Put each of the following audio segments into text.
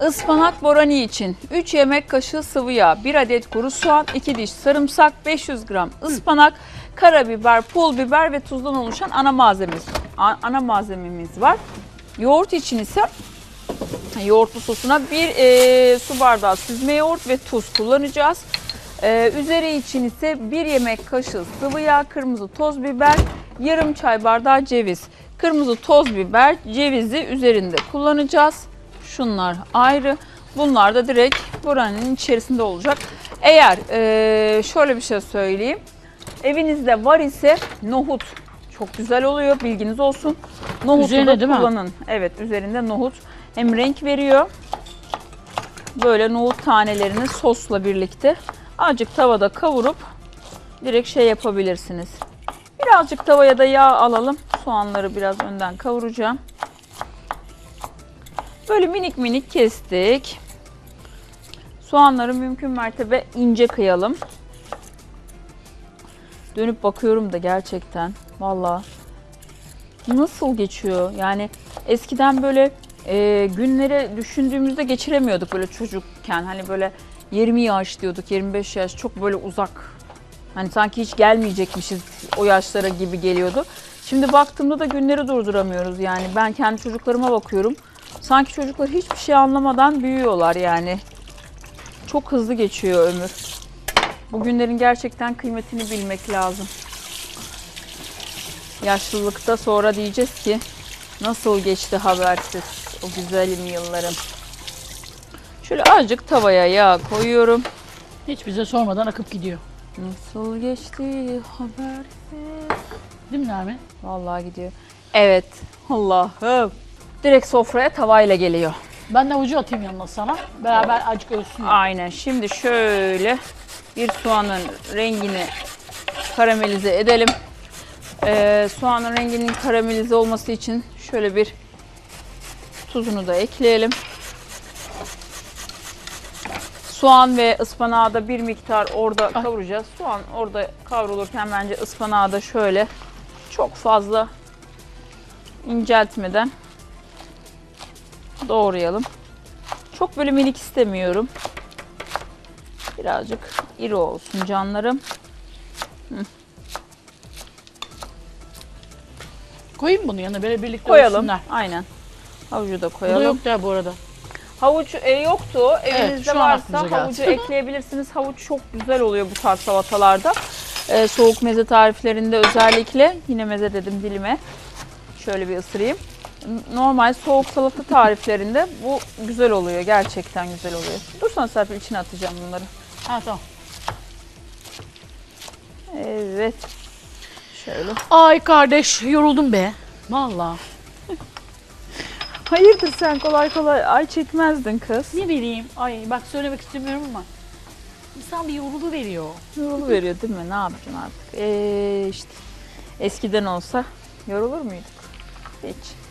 Ispanak borani için 3 yemek kaşığı sıvı yağ, 1 adet kuru soğan, 2 diş sarımsak, 500 gram ıspanak, karabiber, pul biber ve tuzdan oluşan ana malzememiz, ana malzememiz var. Yoğurt için ise yoğurtlu sosuna bir e, su bardağı süzme yoğurt ve tuz kullanacağız. E, üzeri için ise bir yemek kaşığı sıvı yağ, kırmızı toz biber, yarım çay bardağı ceviz. Kırmızı toz biber, cevizi üzerinde kullanacağız. Şunlar ayrı. Bunlar da direkt buranın içerisinde olacak. Eğer e, şöyle bir şey söyleyeyim. Evinizde var ise nohut çok güzel oluyor. Bilginiz olsun. Nohutu Üzerine da kullanın. Evet üzerinde nohut hem renk veriyor. Böyle nohut tanelerini sosla birlikte azıcık tavada kavurup direkt şey yapabilirsiniz. Birazcık tavaya da yağ alalım. Soğanları biraz önden kavuracağım. Böyle minik minik kestik. Soğanları mümkün mertebe ince kıyalım. Dönüp bakıyorum da gerçekten. Vallahi nasıl geçiyor? Yani eskiden böyle e, günleri düşündüğümüzde geçiremiyorduk böyle çocukken. Hani böyle 20 yaş diyorduk, 25 yaş çok böyle uzak. Hani sanki hiç gelmeyecekmişiz o yaşlara gibi geliyordu. Şimdi baktığımda da günleri durduramıyoruz yani. Ben kendi çocuklarıma bakıyorum. Sanki çocuklar hiçbir şey anlamadan büyüyorlar yani. Çok hızlı geçiyor ömür. Bu günlerin gerçekten kıymetini bilmek lazım. Yaşlılıkta sonra diyeceğiz ki nasıl geçti habersiz o güzelim yıllarım. Şöyle azıcık tavaya yağ koyuyorum. Hiç bize sormadan akıp gidiyor. Nasıl geçti habersiz. Değil mi Nermin? Vallahi gidiyor. Evet. Allah'ım. Direkt sofraya tavayla geliyor. Ben de avucu atayım yanına sana. Beraber acık ölsün. Aynen. Şimdi şöyle bir soğanın rengini karamelize edelim. Ee, soğanın renginin karamelize olması için şöyle bir tuzunu da ekleyelim. Soğan ve ıspanağı da bir miktar orada kavuracağız. Soğan orada kavrulurken bence ıspanağı da şöyle çok fazla inceltmeden doğrayalım. Çok böyle minik istemiyorum. Birazcık iri olsun canlarım. Koyayım bunu yanına böyle birlikte Koyalım. ölsünler. Aynen. Havucu da Bu da koyalım. yok ya bu arada. Havuç e, yoktu. Evinizde şu an varsa aklımıza havucu ekleyebilirsiniz. Havuç çok güzel oluyor bu tarz salatalarda. E, soğuk meze tariflerinde özellikle yine meze dedim dilime. Şöyle bir ısırayım. Normal soğuk salata tariflerinde bu güzel oluyor. Gerçekten güzel oluyor. Dur sana Serpil içine atacağım bunları. Ha tamam. Evet. Şöyle. Ay kardeş yoruldum be. Vallahi. Hayırdır sen kolay kolay ay çekmezdin kız. Ne bileyim. Ay bak söylemek istemiyorum ama. İnsan bir yorulu veriyor. Yorulu veriyor değil mi? Ne yapacaksın artık? Ee, işte eskiden olsa yorulur muyduk? Hiç.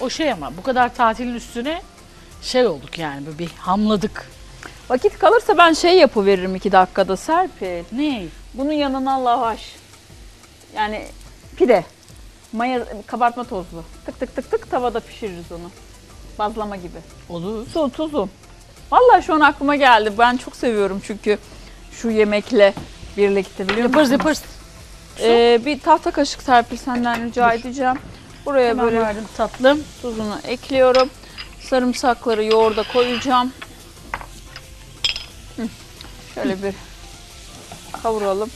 O şey ama bu kadar tatilin üstüne şey olduk yani böyle bir hamladık. Vakit kalırsa ben şey yapıveririm iki dakikada Serpil. Ne? Bunun yanına lavaş. Yani pide. Maya, kabartma tozlu. Tık tık tık tık tavada pişiririz onu. Bazlama gibi. Olur. Su, tuzu. Vallahi şu an aklıma geldi. Ben çok seviyorum çünkü şu yemekle birlikte biliyor Yaparız musunuz? yaparız. Ee, bir tahta kaşık Serpil senden rica edeceğim. Buraya Hemen böyle verdim tatlım. tuzunu ekliyorum. Sarımsakları yoğurda koyacağım. Şöyle bir kavuralım.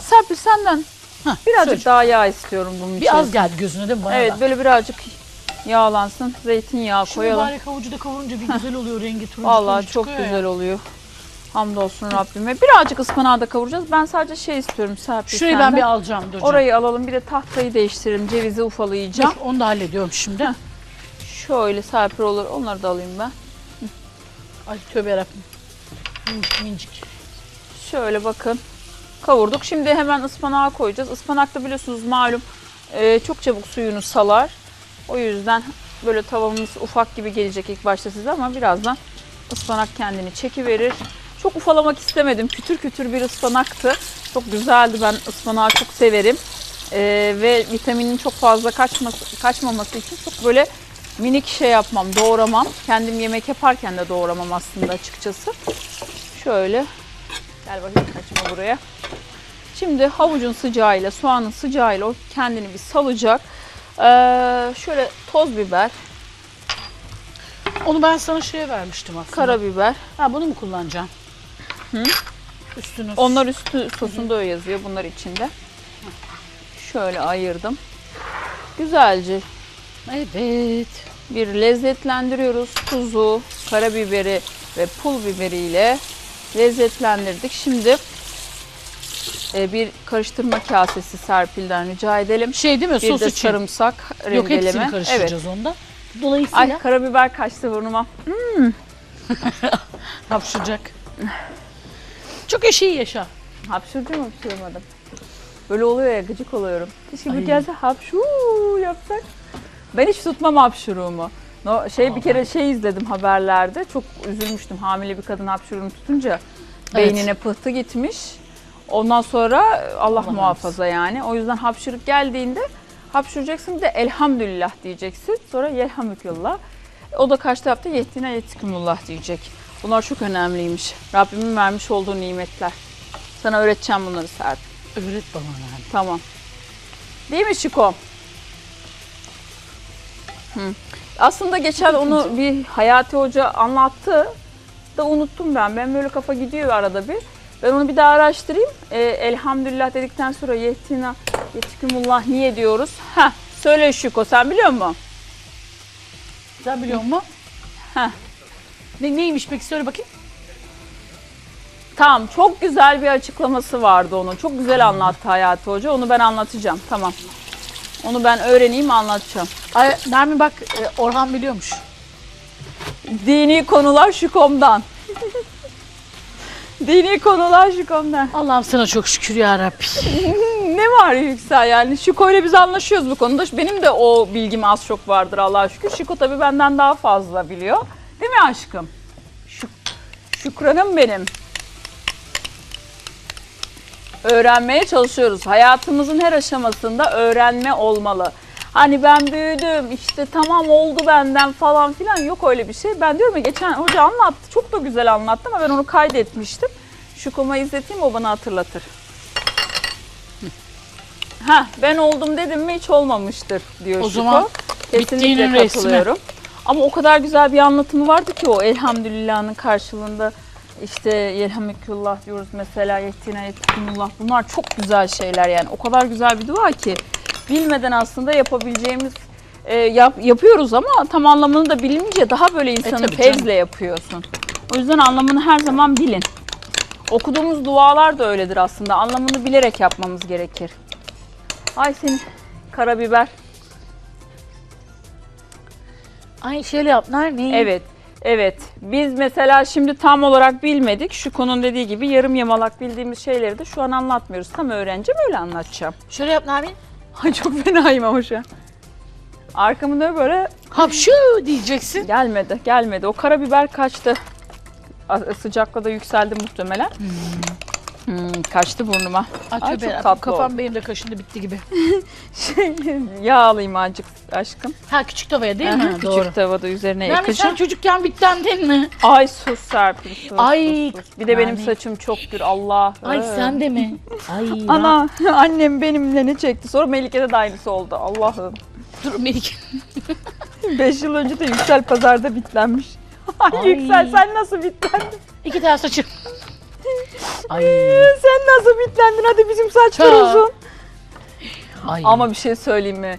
Serpil senden Hah, birazcık söyle. daha yağ istiyorum bunun için. Bir az geldi gözüne değil mi bana Evet da? böyle birazcık yağlansın. Zeytinyağı Şu koyalım. mübarek havucu da kavurunca bir güzel oluyor rengi turuncu Vallahi çok çıkıyor ya. güzel oluyor. Hamdolsun Rabbime. Birazcık ıspanağı da kavuracağız. Ben sadece şey istiyorum Serpil Şurayı ben senden. bir alacağım dur. canım. Orayı alalım. Bir de tahtayı değiştirelim. Cevizi ufalayacağım. Dur, onu da hallediyorum şimdi. Şöyle Serpil olur. Onları da alayım ben. Ay tövbe yarabbim. Minicik. Şöyle bakın. Kavurduk. Şimdi hemen ıspanağı koyacağız. Ispanak da biliyorsunuz malum e, çok çabuk suyunu salar. O yüzden böyle tavamız ufak gibi gelecek ilk başta size ama birazdan ıspanak kendini çekiverir. Çok ufalamak istemedim. Kütür kütür bir ıspanaktı. Çok güzeldi. Ben ıspanağı çok severim. E, ve vitaminin çok fazla kaçması, kaçmaması için çok böyle minik şey yapmam, doğramam. Kendim yemek yaparken de doğramam aslında açıkçası. Şöyle. Gel bakayım kaçma buraya. Şimdi havucun sıcağıyla, soğanın sıcağıyla o kendini bir salacak. Ee, şöyle toz biber, Onu ben sana şeye vermiştim aslında. karabiber. Ha bunu mu kullanacaksın? Hı? Üstünü. Onlar üstü sosunda öyle yazıyor. Bunlar içinde. Şöyle ayırdım. Güzelce Evet. bir lezzetlendiriyoruz. Tuzu, karabiberi ve pul biberiyle lezzetlendirdik. Şimdi e, bir karıştırma kasesi Serpil'den rica edelim. Şey değil mi? Bir Sos de için. sarımsak Yok rendeleme. hepsini evet. karıştıracağız onda. Dolayısıyla Ay karabiber kaçtı burnuma. hapşıracak. Çok iyi yaşa. Hapşırdı mı hapşırmadım. Böyle oluyor ya gıcık oluyorum. Keşke bir gelse hapşu yapsak. Ben hiç tutmam hapşuruğumu. No, şey bir kere şey izledim haberlerde. Çok üzülmüştüm hamile bir kadın hapşuruğunu tutunca. Evet. Beynine pıhtı gitmiş. Ondan sonra Allah, muhafaza yani. O yüzden hapşırık geldiğinde hapşuracaksın bir de elhamdülillah diyeceksin. Sonra yelhamdülillah. O da karşı tarafta yettine yettikumullah diyecek. Bunlar çok önemliymiş. Rabbimin vermiş olduğu nimetler. Sana öğreteceğim bunları Serpil. Öğret bana yani. Tamam. Değil mi Şiko? Hı. Aslında geçen onu bir Hayati Hoca anlattı da unuttum ben. Ben böyle kafa gidiyor arada bir. Ben onu bir daha araştırayım. Ee, elhamdülillah dedikten sonra yehtina yetikumullah niye diyoruz? Heh, söyle Şiko sen biliyor musun? Sen biliyor musun? Heh. Ne, neymiş peki söyle bakayım. Tamam çok güzel bir açıklaması vardı onun. Çok güzel anlattı Hayati Hoca. Onu ben anlatacağım. Tamam. Onu ben öğreneyim anlatacağım. Ay, Nermin bak e, Orhan biliyormuş. Dini konular Şikom'dan. Dini konular Şikom'dan. Allah'ım sana çok şükür ya Rabbi. Ne var Yüksel yani? Şiko ile biz anlaşıyoruz bu konuda. Benim de o bilgim az çok vardır Allah'a şükür. Şiko tabii benden daha fazla biliyor. Değil mi aşkım? Şük Şükranım benim. Öğrenmeye çalışıyoruz. Hayatımızın her aşamasında öğrenme olmalı. Hani ben büyüdüm işte tamam oldu benden falan filan yok öyle bir şey. Ben diyorum ya geçen hoca anlattı. Çok da güzel anlattı ama ben onu kaydetmiştim. Şukoma izleteyim o bana hatırlatır. Ha ben oldum dedim mi hiç olmamıştır diyor O Şuko. zaman Kesinlikle bittiğinin resmi. katılıyorum. Ama o kadar güzel bir anlatımı vardı ki o elhamdülillah'ın karşılığında işte yelhamdülillah diyoruz mesela yettina yettikumullah bunlar çok güzel şeyler yani o kadar güzel bir dua ki bilmeden aslında yapabileceğimiz e, yap, yapıyoruz ama tam anlamını da bilince daha böyle insanı tabii fevzle yapıyorsun. O yüzden anlamını her zaman bilin. Okuduğumuz dualar da öyledir aslında. Anlamını bilerek yapmamız gerekir. Ay senin karabiber. Ay şöyle yap Nermin. Evet. Evet. Biz mesela şimdi tam olarak bilmedik. Şu konunun dediği gibi yarım yamalak bildiğimiz şeyleri de şu an anlatmıyoruz. Tam öğreneceğim öyle anlatacağım. Şöyle yap Nermin. Ay çok fenayım ama şu an. Arkamı da böyle Hapşu diyeceksin. gelmedi. Gelmedi. O karabiber kaçtı. A- Sıcakla da yükseldi muhtemelen. Hmm, kaçtı burnuma. Ay, Ay, çok tatlı Kafam benim de kaşındı bitti gibi. Şey, yağ alayım azıcık aşkım. Ha küçük tavaya değil mi? Küçük Doğru. tavada üzerine Nermin sen yakacağım. çocukken bitlendin mi? Ay sus Serpil sus, Ay, sus, sus. Bir de benim yani. saçım çok gür Allah. Ay sen de mi? Ay. Ana annem benimle ne çekti? Sonra Melike'de de aynısı oldu. Allah'ım. Dur Melike. 5 yıl önce de Yüksel pazarda bitlenmiş. Ay, Ay. Yüksel sen nasıl bitlendin? İki tane saçım. Ay. Sen nasıl bitlendin? Hadi bizim saçlar Çok. uzun. Ay. Ama bir şey söyleyeyim mi?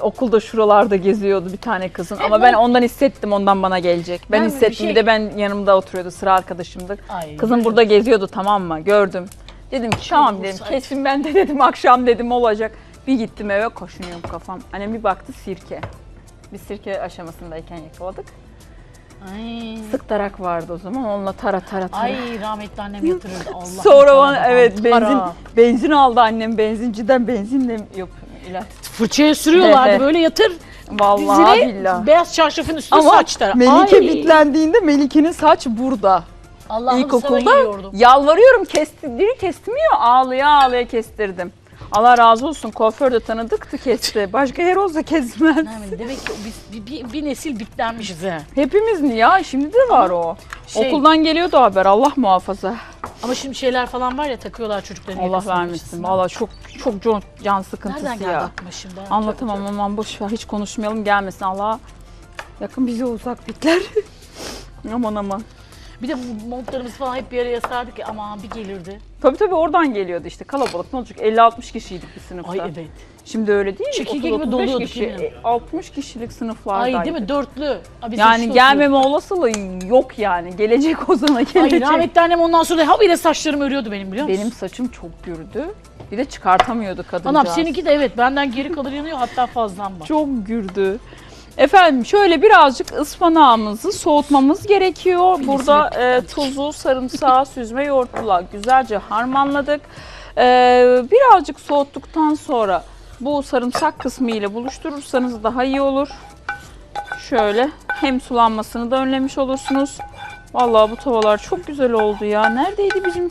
Okulda şuralarda geziyordu bir tane kızın. Ama bu- ben ondan hissettim ondan bana gelecek. Ben Ben? Bir hissettim. şey- Bir de ben yanımda oturuyordu. Sıra arkadaşımdı. Ay. Kızım burada geziyordu tamam mı? Gördüm. Dedim ki tamam dedim. olsaydı. Kesin ben de dedim akşam dedim olacak. Bir gittim eve koşunuyorum kafam. Annem bir baktı sirke. Bir sirke aşamasındayken yakaladık. Ay. Sık tarak vardı o zaman. Onunla tara tara tara. Ay rahmetli annem yatırırdı. Allah. Sonra bana evet benzin benzin aldı annem benzinciden benzinle yap ilaç. Fırçaya sürüyorlardı he. böyle yatır. Vallahi dizine billahi. beyaz çarşafın üstüne Ama saçlar. Melike Ay. bitlendiğinde Melike'nin saç burada. Allah'ım sana İlkokulda yalvarıyorum kestirdiğini kestirmiyor. Ağlaya ağlaya kestirdim. Allah razı olsun kuaför de tanıdıktı kesti. Başka yer olsa kesmez. Nermin, demek ki biz bir, bir, bir nesil bitlenmişiz he. Hepimiz mi ya? Şimdi de var o. Şey- Okuldan geliyordu haber Allah muhafaza. Ama şimdi şeyler falan var ya takıyorlar çocukların Allah vermesin. başısına. Valla çok çok can, can sıkıntısı Nereden geldi ya. aklıma şimdi? ha? Anlatamam aman boş ver hiç konuşmayalım gelmesin Allah. Yakın bize uzak bitler. aman aman. Bir de montlarımız falan hep bir araya sardık ya aman bir gelirdi. Tabii tabii oradan geliyordu işte kalabalık ne olacak 50-60 kişiydik bir sınıfta. Ay evet. Şimdi öyle değil. Çekirge 30-35 gibi doluyorduk, kişi, yemin ederim. e, 60 kişilik sınıflardaydık. Ay değil mi dörtlü. Aa, biz Yani gelmeme olasılığı yok yani. Gelecek o zaman oturuyorduk. Ay gelecek. rahmetli annem ondan sonra habire saçlarımı örüyordu benim biliyor musun? Benim saçım çok gürdü. Bir de çıkartamıyordu kadıncağız. Anam seninki de evet benden geri kalır yanıyor hatta fazlan var. Çok gürdü. Efendim şöyle birazcık ıspanağımızı soğutmamız gerekiyor. Burada e, tuzu, sarımsağı, süzme yoğurtla güzelce harmanladık. E, birazcık soğuttuktan sonra bu sarımsak kısmı ile buluşturursanız daha iyi olur. Şöyle hem sulanmasını da önlemiş olursunuz. Vallahi bu tavalar çok güzel oldu ya. Neredeydi bizim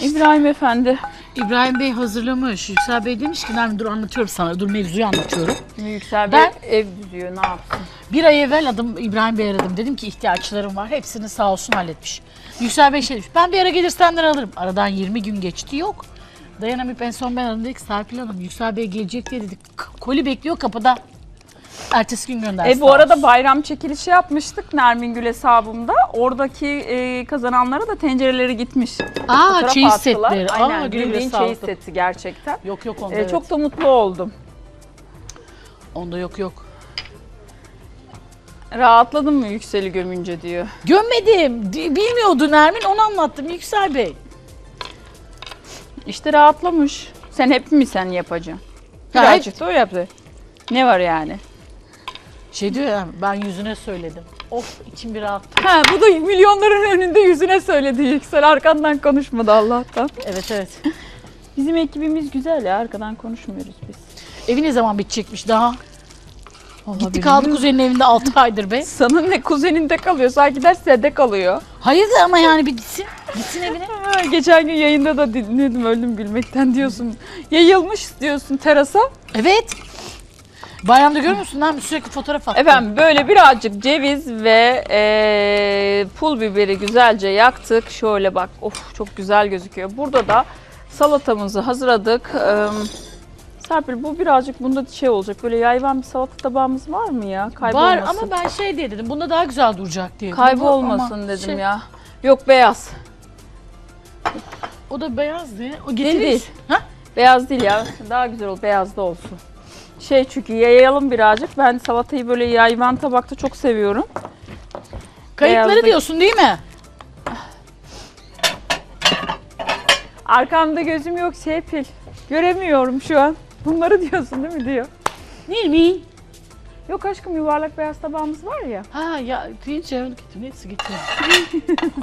İbrahim Efendi? İbrahim Bey hazırlamış. Yüksel Bey demiş ki Nermin dur anlatıyorum sana. Dur mevzuyu anlatıyorum. Yüksel Bey Ben- ev düzüyor ne yapsın? Bir ay evvel adım İbrahim Bey aradım. Dedim ki ihtiyaçlarım var. Hepsini sağ olsun halletmiş. Yüksel Bey şey demiş. Ben bir ara gelir senden alırım. Aradan 20 gün geçti yok. Dayanamayıp en son ben aradım. Dedik Serpil Hanım Yüksel Bey gelecek diye dedik. K- Koli bekliyor kapıda. Ertesi gün gönderdi. E bu arada bayram çekilişi yapmıştık Nermin Gül hesabımda. Oradaki e, kazananlara da tencereleri gitmiş. Aa Fotoğraf çeyiz attılar. setleri. Aynen Aa sağlık. çeyiz seti gerçekten. Yok yok onda E, evet. Çok da mutlu oldum. Onda yok yok. Rahatladın mı yükseli gömünce diyor. Gömmedim. Di- Bilmiyordu Nermin onu anlattım Yüksel Bey. İşte rahatlamış. Sen hep mi sen yapacaksın? Ya Birazcık da o yaptı. Ne var yani? Şey diyor ya ben yüzüne söyledim. Of içim bir rahat. Ha bu da milyonların önünde yüzüne söyledi Yüksel. Arkandan konuşmadı Allah'tan. Evet evet. Bizim ekibimiz güzel ya. Arkadan konuşmuyoruz biz. Evi ne zaman bitecekmiş daha? Vallahi Gitti bilmiyorum. kaldı kuzenin evinde 6 aydır be. Sana ne kuzeninde kalıyor. Sanki ders sede kalıyor. Hayır da ama yani bir gitsin. Gitsin evine. Ha, geçen gün yayında da dinledim öldüm gülmekten diyorsun. Yayılmış diyorsun terasa. Evet. Bayramda görmüyor musun lan sürekli fotoğraf attı. Efendim böyle birazcık ceviz ve eee, pul biberi güzelce yaktık. Şöyle bak of çok güzel gözüküyor. Burada da salatamızı hazırladık. Eee, Serpil bu birazcık bunda şey olacak. Böyle yayvan bir salata tabağımız var mı ya? Var Kaybolmasın. ama ben şey diye dedim. Bunda daha güzel duracak diye. Kaybolmasın Ama dedim şey, ya. Yok beyaz. O da beyaz ne? O Değil getiririz. değil. Ha? Beyaz değil ya. Daha güzel ol. Beyaz da olsun. Şey çünkü yayalım birazcık. Ben salatayı böyle yayvan tabakta çok seviyorum. Kayıtları Beyazda- diyorsun değil mi? Arkamda gözüm yok Serpil. Göremiyorum şu an. Bunları diyorsun değil mi diyor. Değil mi? Yok aşkım yuvarlak beyaz tabağımız var ya. Ha ya deyince getir. Neyse getir.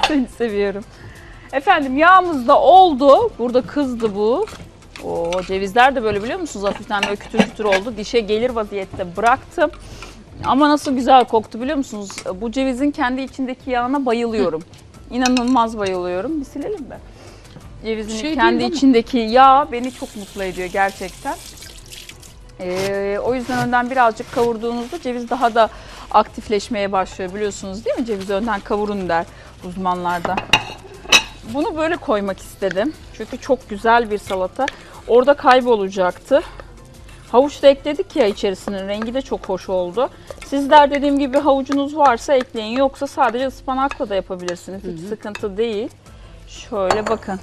Seni seviyorum. Efendim yağımız da oldu. Burada kızdı bu. O cevizler de böyle biliyor musunuz? Hafiften böyle kütür kütür oldu. Dişe gelir vaziyette bıraktım. Ama nasıl güzel koktu biliyor musunuz? Bu cevizin kendi içindeki yağına bayılıyorum. İnanılmaz bayılıyorum. Bir silelim mi? Cevizin Şey kendi değil, değil mi? içindeki yağ beni çok mutlu ediyor gerçekten. Ee, o yüzden önden birazcık kavurduğunuzda ceviz daha da aktifleşmeye başlıyor biliyorsunuz değil mi? Cevizi önden kavurun der uzmanlarda. Bunu böyle koymak istedim. Çünkü çok güzel bir salata. Orada kaybolacaktı. Havuç da ekledik ya içerisine. Rengi de çok hoş oldu. Sizler dediğim gibi havucunuz varsa ekleyin. Yoksa sadece ıspanakla da yapabilirsiniz. Hiç sıkıntı değil. Şöyle bakın.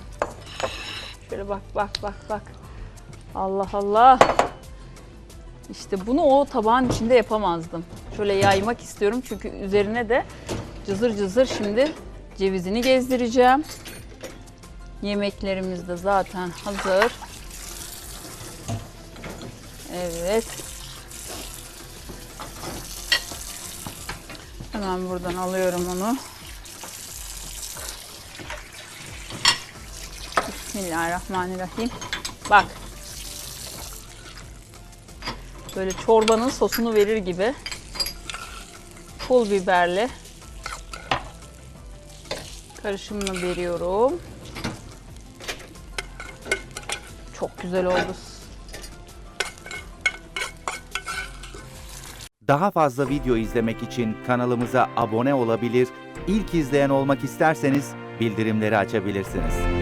Şöyle bak bak bak bak. Allah Allah. İşte bunu o tabağın içinde yapamazdım. Şöyle yaymak istiyorum çünkü üzerine de cızır cızır şimdi cevizini gezdireceğim. Yemeklerimiz de zaten hazır. Evet. Hemen buradan alıyorum onu. Bismillahirrahmanirrahim. Bak. Böyle çorbanın sosunu verir gibi. Pul biberli karışımını veriyorum. Çok güzel oldu. Daha fazla video izlemek için kanalımıza abone olabilir, ilk izleyen olmak isterseniz bildirimleri açabilirsiniz.